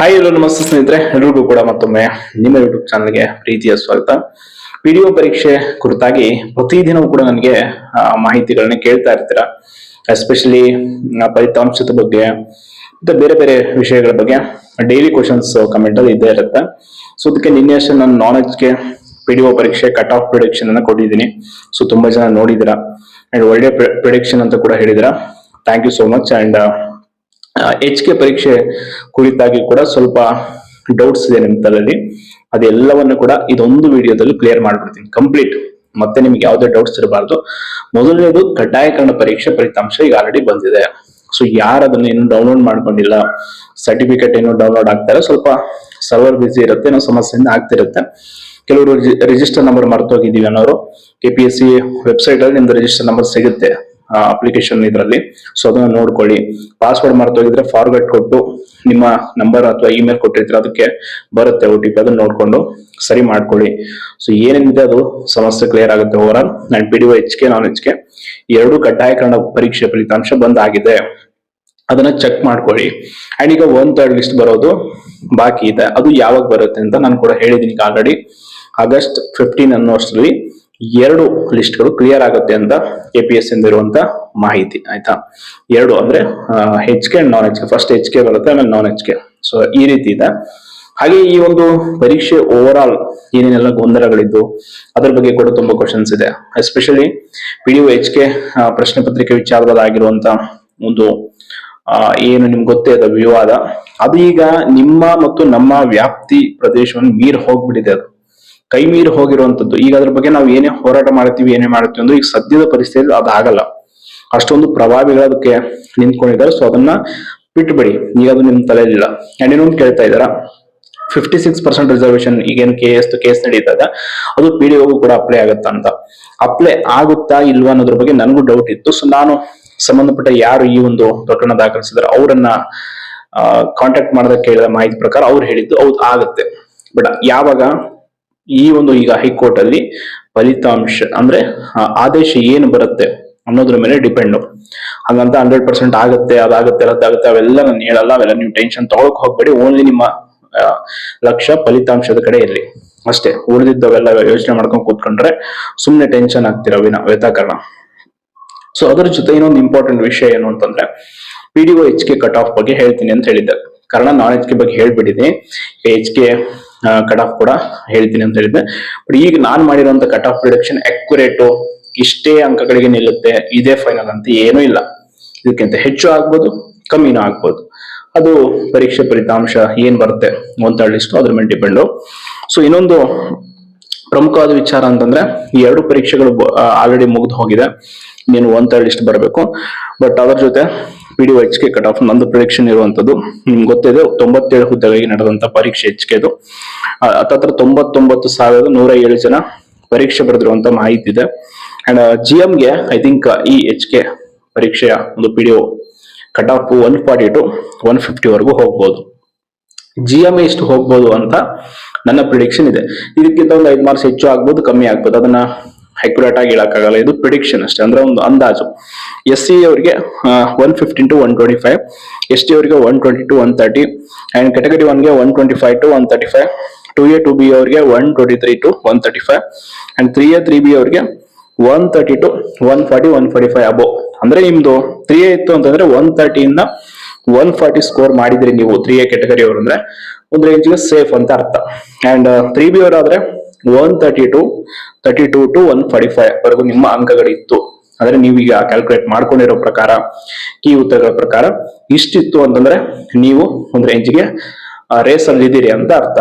Hi ಎಲ್ಲರೂ ನಮಸ್ತೆ ಸ್ನೇಹಿತರೆ, ಎಲ್ರಿಗೂ ಕೂಡ ಮತ್ತೊಮ್ಮೆ ನಿಮ್ಮ ಯೂಟ್ಯೂಬ್ ಚಾನಲ್ಗೆ ಪ್ರೀತಿಯ ಸ್ವಾಗತ. ವಿಡಿಯೋ ಪರೀಕ್ಷೆ ಕುರಿತಾಗಿ ಪ್ರತಿದಿನವೂ ಕೂಡ ನನಗೆ ಮಾಹಿತಿಗಳನ್ನ ಕೇಳ್ತಾ ಇರ್ತೀರಾ? ಎಸ್ಪೆಷಲಿ ಫಲಿತಾಂಶದ ಬಗ್ಗೆ, ಮತ್ತೆ ಬೇರೆ ಬೇರೆ ವಿಷಯಗಳ ಬಗ್ಗೆ ಡೈಲಿ ಕ್ವಶನ್ಸ್ ಕಮೆಂಟ್ ಅಲ್ಲಿ ಇದ್ದೇ ಇರುತ್ತೆ. ಸೊ ಅದಕ್ಕೆ ನಿನ್ನೆ ಅಷ್ಟೇ ನಾನು ನಾಲೆಜ್ಗೆ ಪಿಡಿಒ ಪರೀಕ್ಷೆ ಕಟ್ ಆಫ್ ಪ್ರಿಡಿಕ್ಷನ್ ಅನ್ನ ಕೊಟ್ಟಿದ್ದೀನಿ. ಸೊ ತುಂಬಾ ಜನ ನೋಡಿದಿರಾ ಅಂಡ್ ಒಳ್ಳೆ ಪ್ರಿಡಿಕ್ಷನ್ ಅಂತ ಕೂಡ ಹೇಳಿದಿರಾ thank you so much and H K ಪರೀಕ್ಷೆ ಕುರಿತಾಗಿ ಕೂಡ ಸ್ವಲ್ಪ ಡೌಟ್ಸ್ ಇದೆ ನಿಮ್ಮ ತಲೆಯಲ್ಲಿ. ಅದೆಲ್ಲವನ್ನು ಕೂಡ ಇದೊಂದು ವಿಡಿಯೋದಲ್ಲಿ ಕ್ಲಿಯರ್ ಮಾಡ್ಬಿಡ್ತೀನಿ. ಕಂಪ್ಲೀಟ್ ಮತ್ತೆ ನಿಮ್ಗೆ ಯಾವುದೇ ಡೌಟ್ಸ್ ಇರಬಾರ್ದು. ಮೊದಲನೇದು ಕಡ್ಡಾಯಕರಣ ಪರೀಕ್ಷೆ ಫಲಿತಾಂಶ ಈಗ ಆಲ್ರೆಡಿ ಬಂದಿದೆ. ಸೊ ಯಾರು ಅದನ್ನ ಇನ್ನು ಡೌನ್ಲೋಡ್ ಮಾಡ್ಕೊಂಡಿಲ್ಲ ಸರ್ಟಿಫಿಕೇಟ್ ಏನು ಡೌನ್ಲೋಡ್ ಆಗ್ತಾರೆ ಸ್ವಲ್ಪ ಸರ್ವರ್ ಬಿಸಿ ಇರುತ್ತೆ, ಏನೋ ಸಮಸ್ಯೆಯಿಂದ ಆಗ್ತಿರುತ್ತೆ. ಕೆಲವರು ರಿಜಿಸ್ಟರ್ ನಂಬರ್ ಮರ್ತೋಗಿದ್ದೀವಿ ಅನ್ನೋರು K P S C website ಅಲ್ಲಿ ನಿಮ್ದು ರಿಜಿಸ್ಟರ್ ನಂಬರ್ ಸಿಗುತ್ತೆ. ಅಪ್ಲಿಕೇಶನ್ ಇದರಲ್ಲಿ. ಸೊ ಅದನ್ನ ನೋಡ್ಕೊಳ್ಳಿ. ಪಾಸ್ವರ್ಡ್ ಮರ್ತೋಗಿದ್ರೆ ಫಾರ್ವರ್ಡ್ ಕೊಟ್ಟು ನಿಮ್ಮ ನಂಬರ್ ಅಥವಾ ಇಮೇಲ್ ಕೊಟ್ಟಿರ್ತೀರ ಅದಕ್ಕೆ ಬರುತ್ತೆ ಒ ಟಿ ಪಿ ಅದನ್ನ ನೋಡ್ಕೊಂಡು ಸರಿ ಮಾಡ್ಕೊಳ್ಳಿ. ಸೊ ಏನೇನಿದೆ ಅದು? ಸಮಸ್ಯೆ ಕ್ಲಿಯರ್ ಆಗುತ್ತೆ over all and P D O H K non H K ಎರಡು ಕಡ್ಡಾಯಕರಣ ಪರೀಕ್ಷೆ ಫಲಿತಾಂಶ ಬಂದಾಗಿದೆ. ಅದನ್ನ ಚೆಕ್ ಮಾಡ್ಕೊಳ್ಳಿ. ಅಂಡ್ ಈಗ ಒನ್ ಥರ್ಡ್ ಲಿಸ್ಟ್ ಬರೋದು ಬಾಕಿ ಇದೆ. ಅದು ಯಾವಾಗ ಬರುತ್ತೆ ಅಂತ ನಾನು ಕೂಡ ಹೇಳಿದ್ದೀನಿ ಆಲ್ರೆಡಿ ಆಗಸ್ಟ್ ಫಿಫ್ಟೀನ್ ಅನ್ನೋಷ್ಟರಲ್ಲಿ ಎರಡು ಲಿಸ್ಟ್ಗಳು ಕ್ಲಿಯರ್ ಆಗುತ್ತೆ ಅಂತ ಎ ಪಿ ಎಸ್ ಇರುವಂತ ಮಾಹಿತಿ, ಆಯ್ತಾ? ಎರಡು ಅಂದ್ರೆ H K non H K first H K ಬರುತ್ತೆ, ಆಮೇಲೆ ನಾನ್ ಎಚ್ ಕೆ ಸೊ ಈ ರೀತಿ ಇದೆ. ಹಾಗೆ ಈ ಒಂದು ಪರೀಕ್ಷೆ ಓವರ್ ಆಲ್ ಏನೇನೆಲ್ಲ ಗೊಂದಲಗಳಿದ್ದು ಅದ್ರ ಬಗ್ಗೆ ಕೂಡ ತುಂಬಾ ಕ್ವಶನ್ಸ್ ಇದೆ. Especially P D H K ಪ್ರಶ್ನೆ ಪತ್ರಿಕೆ ವಿಚಾರದಲ್ಲಿ ಆಗಿರುವಂತ ಒಂದು ಏನು ನಿಮ್ಗೆ ಗೊತ್ತೇ ಅದು ವಿವಾದ ಅದು ಈಗ ನಿಮ್ಮ ಮತ್ತು ನಮ್ಮ ವ್ಯಾಪ್ತಿ ಪ್ರದೇಶವನ್ನು ಮೀರ್ ಹೋಗ್ಬಿಟ್ಟಿದೆ ಅದು. ಕೈ ಮೀರಿ ಹೋಗಿರುವಂತದ್ದು. ಈಗ ಅದ್ರ ಬಗ್ಗೆ ನಾವು ಏನೇ ಹೋರಾಟ ಮಾಡ್ತೀವಿ ಏನೇ ಮಾಡ್ತೀವಿ ಅಂದ್ರೆ ಈಗ ಸದ್ಯದ ಪರಿಸ್ಥಿತಿಯಲ್ಲಿ ಅದಾಗಲ್ಲ ಅಷ್ಟೊಂದು ಪ್ರಭಾವಿಗಳು ಅದಕ್ಕೆ ನಿಂತ್ಕೊಂಡಿದ್ದಾರೆ. ಸೊ ಅದನ್ನ ಬಿಟ್ಬಿಡಿ. ಈಗ ಅದು ನಿಮ್ ತಲೆಯಲ್ಲಿಲ್ಲ. ಅಂಡ್ ಇನ್ನೊಂದು ಕೇಳ್ತಾ ಇದ್ದಾರಾ? ಫಿಫ್ಟಿ ಸಿಕ್ಸ್ ಪರ್ಸೆಂಟ್ ರಿಸರ್ವೇಶನ್ ಈಗೇನು ಕೆ ಎಸ್ ಕೇಸ್ ನಡೀತದ. ಅದು ಪಿ ಡಿ ಕೂಡ ಅಪ್ಲೈ ಆಗುತ್ತಾ ಅಂತ. ಅಪ್ಲೈ ಆಗುತ್ತಾ ಇಲ್ವಾ ಅನ್ನೋದ್ರ ಬಗ್ಗೆ ನನಗೂ ಡೌಟ್ ಇತ್ತು. ಸೊ ನಾನು ಸಂಬಂಧಪಟ್ಟ ಯಾರು ಈ ಒಂದು ಪ್ರಕರಣ ದಾಖಲಿಸಿದ್ರೆ, ಅವರನ್ನ ಕಾಂಟ್ಯಾಕ್ಟ್ ಮಾಡಿದ ಕೇಳಿದ ಮಾಹಿತಿ ಪ್ರಕಾರ ಅವ್ರು ಹೇಳಿದ್ದು ಹೌದು, ಆಗುತ್ತೆ. ಬಟ್ ಯಾವಾಗ ಈ ಒಂದು ಈಗ ಹೈಕೋರ್ಟ್ ಅಲ್ಲಿ ಫಲಿತಾಂಶ, ಅಂದ್ರೆ ಆದೇಶ ಏನು ಬರುತ್ತೆ ಅನ್ನೋದ್ರ ಮೇಲೆ ಡಿಪೆಂಡ್. ಹಾಗಂತ ಹಂಡ್ರೆಡ್ ಪರ್ಸೆಂಟ್ ಆಗುತ್ತೆ, ಅದಾಗುತ್ತೆ, ರದ್ದಾಗುತ್ತೆ, ಅವೆಲ್ಲ ನಾನು ಹೇಳಲ್ಲ, ಅವೆಲ್ಲ ನೀವು ಟೆನ್ಷನ್ ತಗೊಳಕ್ ಹೋಗ್ಬೇಡಿ, ಓನ್ಲಿ ನಿಮ್ಮ ಲಕ್ಷ್ಯ ಫಲಿತಾಂಶದ ಕಡೆ ಇರಲಿ. ಅಷ್ಟೇ, ಉಳಿದಿದ್ದವೆಲ್ಲ ಯೋಚನೆ ಮಾಡ್ಕೊಂಡು ಕೂತ್ಕೊಂಡ್ರೆ ಸುಮ್ನೆ ಟೆನ್ಷನ್ ಆಗ್ತಿರ ವಿನ, ವ್ಯಥಾಕರಣ. ಸೊ ಅದರ ಜೊತೆ ಇನ್ನೊಂದು ಇಂಪಾರ್ಟೆಂಟ್ ವಿಷಯ ಏನು ಅಂತಂದ್ರೆ P D O H K cut off ಬಗ್ಗೆ ಹೇಳ್ತೀನಿ ಅಂತ ಹೇಳಿದ್ದೆ. ಕಾರಣ ನಾನ್ ಎಚ್ ಕೆ ಬಗ್ಗೆ ಹೇಳ್ಬಿಟ್ಟಿದ್ದೀನಿ. ಎಚ್ ಕೆ ಕಟ್ ಆಫ್ ಕೂಡ ಹೇಳ್ತೀನಿ ಅಂತ ಹೇಳಿದ್ದೆ. ಬಟ್ ಈಗ ನಾನ್ ಮಾಡಿರುವಂತ ಕಟ್ ಆಫ್ ಪ್ರಿಡಕ್ಷನ್ ಅಕ್ಯುರೇಟು ಇಷ್ಟೇ ಅಂಕಗಳಿಗೆ ನಿಲ್ಲುತ್ತೆ, ಇದೇ ಫೈನಲ್ ಅಂತ ಏನೂ ಇಲ್ಲ. ಇದಕ್ಕಿಂತ ಹೆಚ್ಚು ಆಗ್ಬೋದು, ಕಮ್ಮಿನೂ ಆಗ್ಬೋದು. ಅದು ಪರೀಕ್ಷೆ ಫಲಿತಾಂಶ ಏನ್ ಬರುತ್ತೆ ಅಂತ ಲಿಸ್ಟ್ ಅದ್ರ ಮೇಲೆ ಡಿಪೆಂಡು ಸೊ ಇನ್ನೊಂದು ಪ್ರಮುಖವಾದ ವಿಚಾರ ಅಂತಂದ್ರೆ, ಈ ಎರಡು ಪರೀಕ್ಷೆಗಳು ಆಲ್ರೆಡಿ ಮುಗಿದು ಹೋಗಿದೆ. ನೀನು ಒನ್ ಥರ್ಡ್ ಲಿಸ್ಟ್ ಬರಬೇಕು. ಬಟ್ ಅದರ ಜೊತೆ P D H K cut off ನಂದು ಪ್ರಿಡಿಕ್ಷನ್ ಇರುವಂತದ್ದು, ನಿಮ್ಗೆ ಗೊತ್ತಿದೆ, ತೊಂಬತ್ತೇಳು ಹುದ್ದೆಗಳಿಗೆ ನಡೆದಂತ ಪರೀಕ್ಷೆ ಎಚ್ ಕೆದು ಹತ್ತತ್ರ ತೊಂಬತ್ತೊಂಬತ್ತು ಸಾವಿರದ ನೂರ ಏಳು ಜನ ಪರೀಕ್ಷೆ ಬರೆದಿರುವಂತ ಮಾಹಿತಿ ಇದೆ. ಅಂಡ್ ಜಿ ಎಂಗೆ ಐ ಥಿಂಕ್ ಈ ಎಚ್ ಕೆ ಪರೀಕ್ಷೆಯ ಒಂದು P D cut off one forty to one fifty ವರೆಗೂ ಹೋಗ್ಬೋದು ಜಿ ಎಂ ಎಷ್ಟು ಹೋಗ್ಬೋದು ಅಂತ ನನ್ನ ಪ್ರಿಡಿಕ್ಷನ್ ಇದೆ. ಇದಕ್ಕಿಂತ ಒಂದು ಐದು ಮಾರ್ಕ್ಸ್ ಹೆಚ್ಚು ಆಗ್ಬೋದು, ಕಮ್ಮಿ ಆಗ್ಬೋದು. ಅದನ್ನ ಅಕ್ಯುರೇಟ್ ಆಗಿ ಹೇಳಕ್ಕಾಗಲ್ಲ. ಇದು ಪ್ರಿಡಿಕ್ಷನ್ ಅಷ್ಟೇ, ಅಂದ್ರೆ ಒಂದು ಅಂದಾಜು. ಎಸ್ ಸಿ ಅವರಿಗೆ one fifteen to one twenty five S T ಅವರಿಗೆ one twenty to one thirty and category ಒನ್ಗೆ one twenty five to one thirty five two A two B ಅವರಿಗೆ one twenty three to one thirty five and three A three B ಅವರಿಗೆ one thirty to one forty one forty five above ಅಂದ್ರೆ ನಿಮ್ದು three A ಇತ್ತು ಅಂತಂದ್ರೆ one ತರ್ಟಿಯಿಂದ one forty score ಮಾಡಿದ್ರಿ ನೀವು three A category ಅವರು ಅಂದ್ರೆ, ಒಂದು ರೇಂಜ್ಗೆ ಸೇಫ್ ಅಂತ ಅರ್ಥ. And three B ಅವರಾದ್ರೆ one thirty two thirty two to one forty five ವರೆಗೂ ನಿಮ್ಮ ಅಂಕಗಳಿತ್ತು. ಅಂದ್ರೆ ನೀವೀಗ ಕ್ಯಾಲ್ಕುಲೇಟ್ ಮಾಡ್ಕೊಂಡಿರೋ ಪ್ರಕಾರ ಈ ಉತ್ತರಗಳ ಪ್ರಕಾರ ಇಷ್ಟಿತ್ತು ಅಂತಂದ್ರೆ ನೀವು ಒಂದು ರೇಂಜ್ಗೆ ರೇಸ್ ಅಲ್ಲಿ ಇದ್ದೀರಿ ಅಂತ ಅರ್ಥ.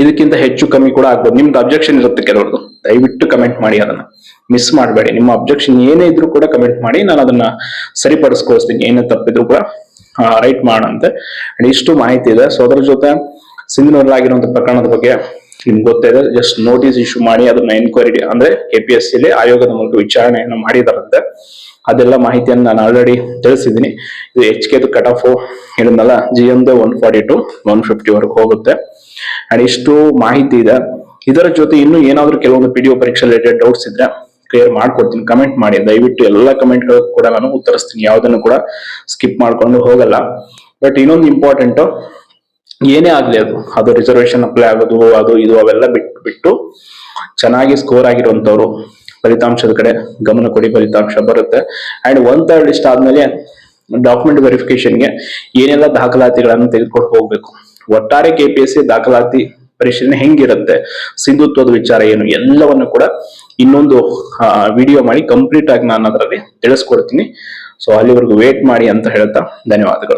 ಇದಕ್ಕಿಂತ ಹೆಚ್ಚು ಕಮ್ಮಿ ಕೂಡ ಆಗ್ಬೋದು. ನಿಮ್ದು ಅಬ್ಜೆಕ್ಷನ್ ಇರುತ್ತೆ ಕೆಲವ್ರದ್ದು. ದಯವಿಟ್ಟು ಕಮೆಂಟ್ ಮಾಡಿ ಅದನ್ನ. ಮಿಸ್ ಮಾಡಬೇಡಿ. ನಿಮ್ಮ ಅಬ್ಜೆಕ್ಷನ್ ಏನೇ ಇದ್ರೂ ಕೂಡ ಕಮೆಂಟ್ ಮಾಡಿ, ನಾನು ಅದನ್ನ ಸರಿಪಡಿಸ್ಕೊಳಿಸ್ತೀನಿ. ಏನೇ ತಪ್ಪಿದ್ರು ಕೂಡ ರೈಟ್ ಮಾಡಂತೆ ಅಂಡ್ ಇಷ್ಟು ಮಾಹಿತಿ ಇದೆ. ಸೊ ಅದ್ರ ಜೊತೆ ಸಿಂಧನೂರಲ್ಲಾಗಿರುವಂತ ಪ್ರಕರಣದ ಬಗ್ಗೆ ನಿಮ್ಗೆ ಗೊತ್ತಿದೆ ಜಸ್ಟ್ ನೋಟಿಸ್ ಇಶ್ಯೂ ಮಾಡಿ, ಅದನ್ನ ಎನ್ಕ್ವೈರಿ ಅಂದ್ರೆ ಕೆ ಪಿ ಎಸ್ ಸಿಲಿ ಆಯೋಗದ ಮೂಲಕ ವಿಚಾರಣೆಯನ್ನು ಮಾಡಿದಾರಂತೆ. ಅದೆಲ್ಲ ಮಾಹಿತಿಯನ್ನು ನಾನು ಆಲ್ರೆಡಿ ತಿಳಿಸಿದ್ದೀನಿ. ಇದು ಎಚ್ ಕೆದು ಕಟ್ ಆಫ್ ಹೇಳಿದ್ನಲ್ಲ G ಎಮ್ದು one forty to one fifty ವರೆಗೂ ಹೋಗುತ್ತೆ. ಅಂಡ್ ಇಷ್ಟು ಮಾಹಿತಿ ಇದೆ. ಇದರ ಜೊತೆ ಇನ್ನೂ ಏನಾದರೂ ಕೆಲವೊಂದು ಪಿ ಡಿ ಒ ಪರೀಕ್ಷೆ ರಿಲೇಟೆಡ್ ಡೌಟ್ಸ್ ಇದ್ರೆ ಕ್ಲಿಯರ್ ಮಾಡ್ಕೊಡ್ತೀನಿ. ಕಮೆಂಟ್ ಮಾಡಿ. ದಯವಿಟ್ಟು ಎಲ್ಲ ಕಮೆಂಟ್ಗಳು ಕೂಡ ನಾನು ಉತ್ತರಿಸ್ತೀನಿ. ಯಾವುದನ್ನು ಕೂಡ ಸ್ಕಿಪ್ ಮಾಡ್ಕೊಂಡು ಹೋಗಲ್ಲ. ಬಟ್ ಇನ್ನೊಂದು ಇಂಪಾರ್ಟೆಂಟ್ ಏನೇ ಆಗ್ಲಿ ಅದು. ಅದು ರಿಸರ್ವೇಶನ್ ಅಪ್ಲೈ ಆಗೋದು, ಅದು ಇದು ಅವೆಲ್ಲ ಬಿಟ್ಟು ಬಿಟ್ಟು ಚೆನ್ನಾಗಿ ಸ್ಕೋರ್ ಆಗಿರುವಂತವ್ರು ಫಲಿತಾಂಶದ ಕಡೆ ಗಮನ ಕೊಡಿ, ಫಲಿತಾಂಶ ಬರುತ್ತೆ. ಅಂಡ್ ಒನ್ ತರ್ಡ್ ಲಿಸ್ಟ್ ಆದ್ಮೇಲೆ ಡಾಕ್ಯುಮೆಂಟ್ ವೆರಿಫಿಕೇಶನ್ಗೆ ಏನೆಲ್ಲ ದಾಖಲಾತಿಗಳನ್ನು ತೆಗೆದುಕೊಂಡು ಹೋಗ್ಬೇಕು. ಒಟ್ಟಾರೆ ಕೆ ಪಿ ಎಸ್ ಸಿ ದಾಖಲಾತಿ ಪರಿಶೀಲನೆ ಹೆಂಗಿರುತ್ತೆ? ಸಿಂಧುತ್ವದ ವಿಚಾರ ಏನು? ಎಲ್ಲವನ್ನು ಕೂಡ ಇನ್ನೊಂದು ವಿಡಿಯೋ ಮಾಡಿ ಕಂಪ್ಲೀಟ್ ಆಗಿ ನಾನು ಅದರಲ್ಲಿ ತಿಳಿಸ್ಕೊಡ್ತೀನಿ. ಸೊ ಅಲ್ಲಿವರೆಗೂ ವೇಟ್ ಮಾಡಿ ಅಂತ ಹೇಳ್ತಾ ಧನ್ಯವಾದಗಳು.